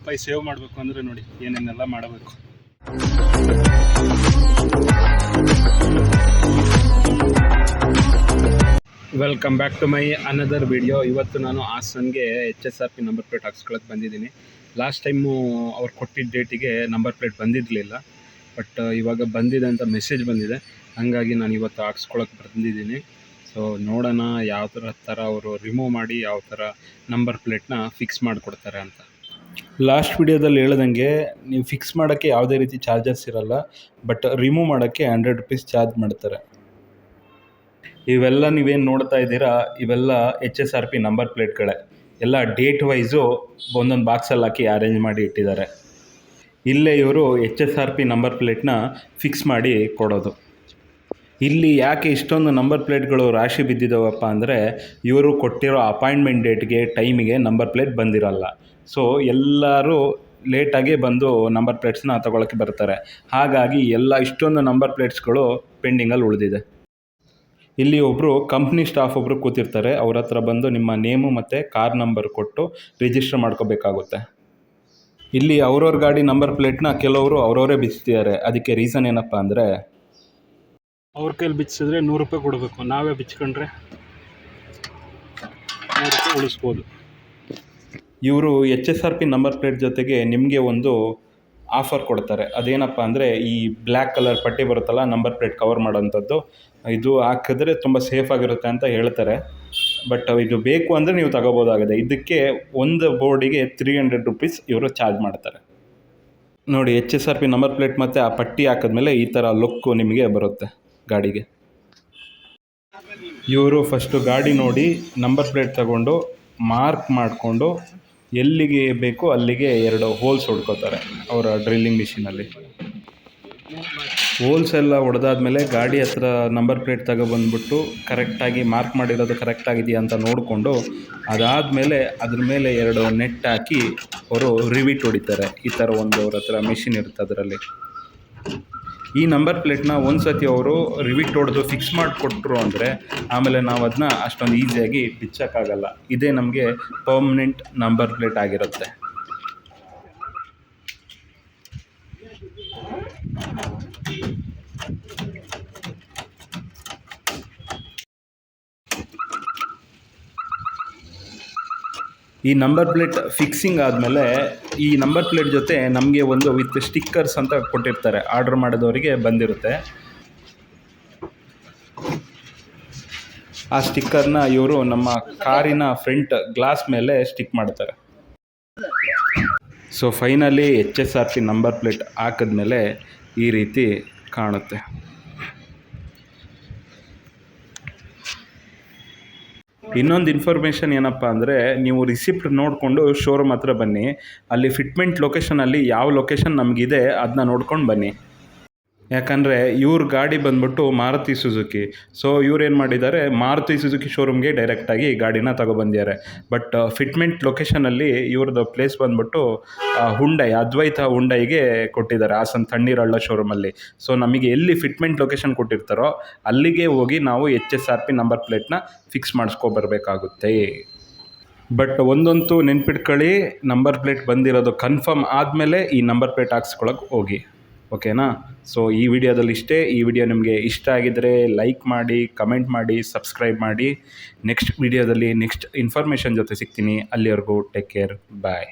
ರೂಪಾಯಿ ಸೇವ್ ಮಾಡಬೇಕು ಅಂದರೆ ನೋಡಿ, ಏನೇನೆಲ್ಲ ಮಾಡಬೇಕು. Welcome back to my another video ಇವತ್ತು ನಾನು ಹಾಸನ್ಗೆ H S R P number plate ಹಾಕ್ಸ್ಕೊಳಕ್ಕೆ ಬಂದಿದ್ದೀನಿ. ಲಾಸ್ಟ್ ಟೈಮು ಅವ್ರು ಕೊಟ್ಟಿದ್ದ ಡೇಟಿಗೆ ನಂಬರ್ ಪ್ಲೇಟ್ ಬಂದಿರಲಿಲ್ಲ. ಬಟ್ ಇವಾಗ ಬಂದಿದೆ ಅಂತ ಮೆಸೇಜ್ ಬಂದಿದೆ. ಹಾಗಾಗಿ ನಾನು ಇವತ್ತು ಹಾಕ್ಸ್ಕೊಳಕ್ಕೆ ಬಂದಿದ್ದೀನಿ. ಸೊ ನೋಡೋಣ ಯಾವ ಥರ ಥರ ಅವರು ರಿಮೂವ್ ಮಾಡಿ ಯಾವ ಥರ ನಂಬರ್ ಪ್ಲೇಟ್ನ ಫಿಕ್ಸ್ ಮಾಡಿಕೊಡ್ತಾರೆ ಅಂತ. ಲಾಸ್ಟ್ ವಿಡಿಯೋದಲ್ಲಿ ಹೇಳ್ದಂಗೆ ನೀವು ಫಿಕ್ಸ್ ಮಾಡೋಕ್ಕೆ ಯಾವುದೇ ರೀತಿ ಚಾರ್ಜಸ್ ಇರಲ್ಲ ಬಟ್ ರಿಮೂವ್ ಮಾಡೋಕ್ಕೆ ಹಂಡ್ರೆಡ್ ರುಪೀಸ್ ಚಾರ್ಜ್ ಮಾಡ್ತಾರೆ. ಇವೆಲ್ಲ ನೀವೇನು ನೋಡ್ತಾ ಇದ್ದೀರಾ, ಇವೆಲ್ಲ H S R P number ಪ್ಲೇಟ್ಗಳೇ ಎಲ್ಲ ಡೇಟ್ ವೈಸು ಒಂದೊಂದು ಬಾಕ್ಸಲ್ಲಿ ಹಾಕಿ ಅರೇಂಜ್ ಮಾಡಿ ಇಟ್ಟಿದ್ದಾರೆ. ಇಲ್ಲೇ ಇವರು H S R P number ಪ್ಲೇಟ್ನ fix ಮಾಡಿ ಕೊಡೋದು. ಇಲ್ಲಿ ಯಾಕೆ ಇಷ್ಟೊಂದು ನಂಬರ್ ಪ್ಲೇಟ್ಗಳು ರಾಶಿ ಬಿದ್ದಿದ್ದಾವಪ್ಪ ಅಂದರೆ ಇವರು ಕೊಟ್ಟಿರೋ ಅಪಾಯಿಂಟ್ಮೆಂಟ್ ಡೇಟ್ಗೆ ಟೈಮಿಗೆ ನಂಬರ್ ಪ್ಲೇಟ್ ಬಂದಿರಲ್ಲ. ಸೊ ಎಲ್ಲರೂ ಲೇಟಾಗಿ ಬಂದು ನಂಬರ್ ಪ್ಲೇಟ್ಸ್ನ ತಗೊಳಕ್ಕೆ ಬರ್ತಾರೆ. ಹಾಗಾಗಿ ಎಲ್ಲ ಇಷ್ಟೊಂದು ನಂಬರ್ ಪ್ಲೇಟ್ಸ್ಗಳು ಪೆಂಡಿಂಗಲ್ಲಿ ಉಳಿದಿದೆ. ಇಲ್ಲಿ ಒಬ್ಬರು ಕಂಪ್ನಿ ಸ್ಟಾಫ್ ಒಬ್ಬರು ಕೂತಿರ್ತಾರೆ. ಅವ್ರ ಹತ್ರ ಬಂದು ನಿಮ್ಮ ನೇಮು ಮತ್ತು ಕಾರ್ ನಂಬರ್ ಕೊಟ್ಟು ರಿಜಿಸ್ಟರ್ ಮಾಡ್ಕೋಬೇಕಾಗುತ್ತೆ. ಇಲ್ಲಿ ಅವ್ರವ್ರ ಗಾಡಿ ನಂಬರ್ ಪ್ಲೇಟ್ನ ಕೆಲವರು ಅವ್ರವರೇ ಬಿಚ್ತಿದ್ದಾರೆ. ಅದಕ್ಕೆ ರೀಸನ್ ಏನಪ್ಪ ಅಂದರೆ ಅವ್ರ ಕೈಲಿ ಬಿಚ್ಚಿಸಿದ್ರೆ ನೂರು ರೂಪಾಯಿ ಕೊಡಬೇಕು. ನಾವೇ ಬಿಚ್ಕೊಂಡ್ರೆ ನೂರು ರೂಪಾಯಿ ಉಳಿಸ್ಬೋದು. ಇವರು H S R P number plate ಜೊತೆಗೆ ನಿಮಗೆ ಒಂದು ಆಫರ್ ಕೊಡ್ತಾರೆ. ಅದೇನಪ್ಪ ಅಂದರೆ ಈ ಬ್ಲ್ಯಾಕ್ ಕಲರ್ ಪಟ್ಟಿ ಬರುತ್ತಲ್ಲ, ನಂಬರ್ ಪ್ಲೇಟ್ ಕವರ್ ಮಾಡೋಂಥದ್ದು ಇದು ಹಾಕಿದ್ರೆ ತುಂಬ ಸೇಫ್ ಆಗಿರುತ್ತೆ ಅಂತ ಹೇಳ್ತಾರೆ. ಬಟ್ ಇದು ಬೇಕು ಅಂದರೆ ನೀವು ತಗೋಬೋದಾಗಿದೆ. ಇದಕ್ಕೆ ಒಂದು ಬೋರ್ಡಿಗೆ ತ್ರೀ ಹಂಡ್ರೆಡ್ ರುಪೀಸ್ ಇವರು ಚಾರ್ಜ್ ಮಾಡ್ತಾರೆ. ನೋಡಿ, H S R P number plate ಮತ್ತು ಆ ಪಟ್ಟಿ ಹಾಕಿದ್ಮೇಲೆ ಈ ಥರ ಲುಕ್ಕು ನಿಮಗೆ ಬರುತ್ತೆ. ಗಾಡಿಗೆ. ಇವರು ಫಸ್ಟು ಗಾಡಿ ನೋಡಿ ನಂಬರ್ ಪ್ಲೇಟ್ ತಗೊಂಡು ಮಾರ್ಕ್ ಮಾಡಿಕೊಂಡು ಎಲ್ಲಿಗೆ ಬೇಕು ಅಲ್ಲಿಗೆ ಎರಡು ಹೋಲ್ಸ್ ಹೊಡ್ಕೋತಾರೆ ಅವರ ಡ್ರಿಲ್ಲಿಂಗ್ ಮಿಷಿನಲ್ಲಿ ಹೋಲ್ಸ್ ಎಲ್ಲ ಹೊಡೆದಾದ್ಮೇಲೆ ಗಾಡಿ ಹತ್ರ ನಂಬರ್ ಪ್ಲೇಟ್ ತಗೊಬಂದ್ಬಿಟ್ಟು ಕರೆಕ್ಟಾಗಿ ಮಾರ್ಕ್ ಮಾಡಿರೋದು ಕರೆಕ್ಟಾಗಿದೆಯಾ ಅಂತ ನೋಡಿಕೊಂಡು ಅದಾದಮೇಲೆ ಅದ್ರ ಮೇಲೆ ಎರಡು ನೆಟ್ ಹಾಕಿ ಅವರು ರಿವಿಟ್ ಹೊಡಿತಾರೆ. ಈ ಥರ ಒಂದು ಅವ್ರ ಹತ್ರ ಮಿಷಿನ್ ಇರುತ್ತೆ ಅದರಲ್ಲಿ. ಈ ನಂಬರ್ ಪ್ಲೇಟ್ನ ಒಂದು ಸತಿ ಅವರು ರಿವಿಟ್ ಹೊಡೆದು ಫಿಕ್ಸ್ ಮಾಡಿಕೊಟ್ರು ಅಂದರೆ ಆಮೇಲೆ ನಾವು ಅದನ್ನ ಅಷ್ಟೊಂದು ಈಸಿಯಾಗಿ ಬಿಚ್ಚೋಕ್ಕಾಗಲ್ಲ. ಇದೇ ನಮಗೆ ಪರ್ಮನೆಂಟ್ ನಂಬರ್ ಪ್ಲೇಟ್ ಆಗಿರುತ್ತೆ. ಈ ನಂಬರ್ ಪ್ಲೇಟ್ ಫಿಕ್ಸಿಂಗ್ ಆದಮೇಲೆ ಈ ನಂಬರ್ ಪ್ಲೇಟ್ ಜೊತೆ ನಮಗೆ ಒಂದು ವಿತ್ ಸ್ಟಿಕ್ಕರ್ಸ್ ಅಂತ ಕೊಟ್ಟಿರ್ತಾರೆ. ಆರ್ಡ್ರ್ ಮಾಡಿದವರಿಗೆ ಬಂದಿರುತ್ತೆ. ಆ ಸ್ಟಿಕ್ಕರ್ನ ಇವರು ನಮ್ಮ ಕಾರಿನ ಫ್ರಂಟ್ ಗ್ಲಾಸ್ ಮೇಲೆ ಸ್ಟಿಕ್ ಮಾಡ್ತಾರೆ. So finally H S R T number plate ಹಾಕಿದ್ಮೇಲೆ ಈ ರೀತಿ ಕಾಣುತ್ತೆ. ಇನ್ನೊಂದು ಇನ್ಫಾರ್ಮೇಷನ್ ಏನಪ್ಪ ಅಂದರೆ ನೀವು ರಿಸಿಪ್ಟ್ ನೋಡಿಕೊಂಡು ಶೋರೂಮ್ ಹತ್ರ ಬನ್ನಿ. ಅಲ್ಲಿ ಫಿಟ್ಮೆಂಟ್ ಲೊಕೇಶನಲ್ಲಿ ಯಾವ ಲೊಕೇಶನ್ ನಮಗಿದೆ ಅದನ್ನ ನೋಡ್ಕೊಂಡು ಬನ್ನಿ. ಯಾಕಂದರೆ ಇವ್ರ ಗಾಡಿ ಬಂದ್ಬಿಟ್ಟು ಮಾರುತಿ ಸುಜುಕಿ. ಸೊ ಇವ್ರು ಏನು ಮಾಡಿದ್ದಾರೆ? ಮಾರುತಿ ಸುಜುಕಿ ಶೋರೂಮ್ಗೆ ಡೈರೆಕ್ಟಾಗಿ ಗಾಡಿನ ತಗೊಬಂದಿದ್ದಾರೆ. ಬಟ್ ಫಿಟ್ಮೆಂಟ್ ಲೊಕೇಶನಲ್ಲಿ ಇವ್ರದ್ದು ಪ್ಲೇಸ್ ಬಂದ್ಬಿಟ್ಟು ಹುಂಡೈ ಅದ್ವೈತ ಹುಂಡೈಗೆ ಕೊಟ್ಟಿದ್ದಾರೆ. ಹಾಸನ್ ತಣ್ಣೀರಳ್ಳ ಶೋರೂಮಲ್ಲಿ ಸೊ ನಮಗೆ ಎಲ್ಲಿ ಫಿಟ್ಮೆಂಟ್ ಲೊಕೇಶನ್ ಕೊಟ್ಟಿರ್ತಾರೋ, ಅಲ್ಲಿಗೆ ಹೋಗಿ ನಾವು H S R P number ಪ್ಲೇಟ್ನ fix ಮಾಡಿಸ್ಕೊಬರ್ಬೇಕಾಗುತ್ತೆ ಬಟ್ ಒಂದಂತೂ ನೆನ್ಪಿಟ್ಕೊಳ್ಳಿ ನಂಬರ್ ಪ್ಲೇಟ್ ಬಂದಿರೋದು ಕನ್ಫರ್ಮ್ ಆದಮೇಲೆ ಈ ನಂಬರ್ ಪ್ಲೇಟ್ ಹಾಕ್ಸ್ಕೊಳಕ್ಕೆ ಹೋಗಿ. ಓಕೆನಾ? ಸೊ ಈ ವಿಡಿಯೋದಲ್ಲಿ ಇಷ್ಟೇ. ಈ ವಿಡಿಯೋ ನಿಮಗೆ ಇಷ್ಟ ಆಗಿದ್ದರೆ ಲೈಕ್ ಮಾಡಿ ಕಮೆಂಟ್ ಮಾಡಿ ಸಬ್ಸ್ಕ್ರೈಬ್ ಮಾಡಿ. ನೆಕ್ಸ್ಟ್ ವಿಡಿಯೋದಲ್ಲಿ ನೆಕ್ಸ್ಟ್ ಇನ್ಫಾರ್ಮೇಷನ್ ಜೊತೆ ಸಿಗ್ತೀನಿ. ಅಲ್ಲಿವರೆಗೂ ಟೇಕ್ ಕೇರ್ ಬಾಯ್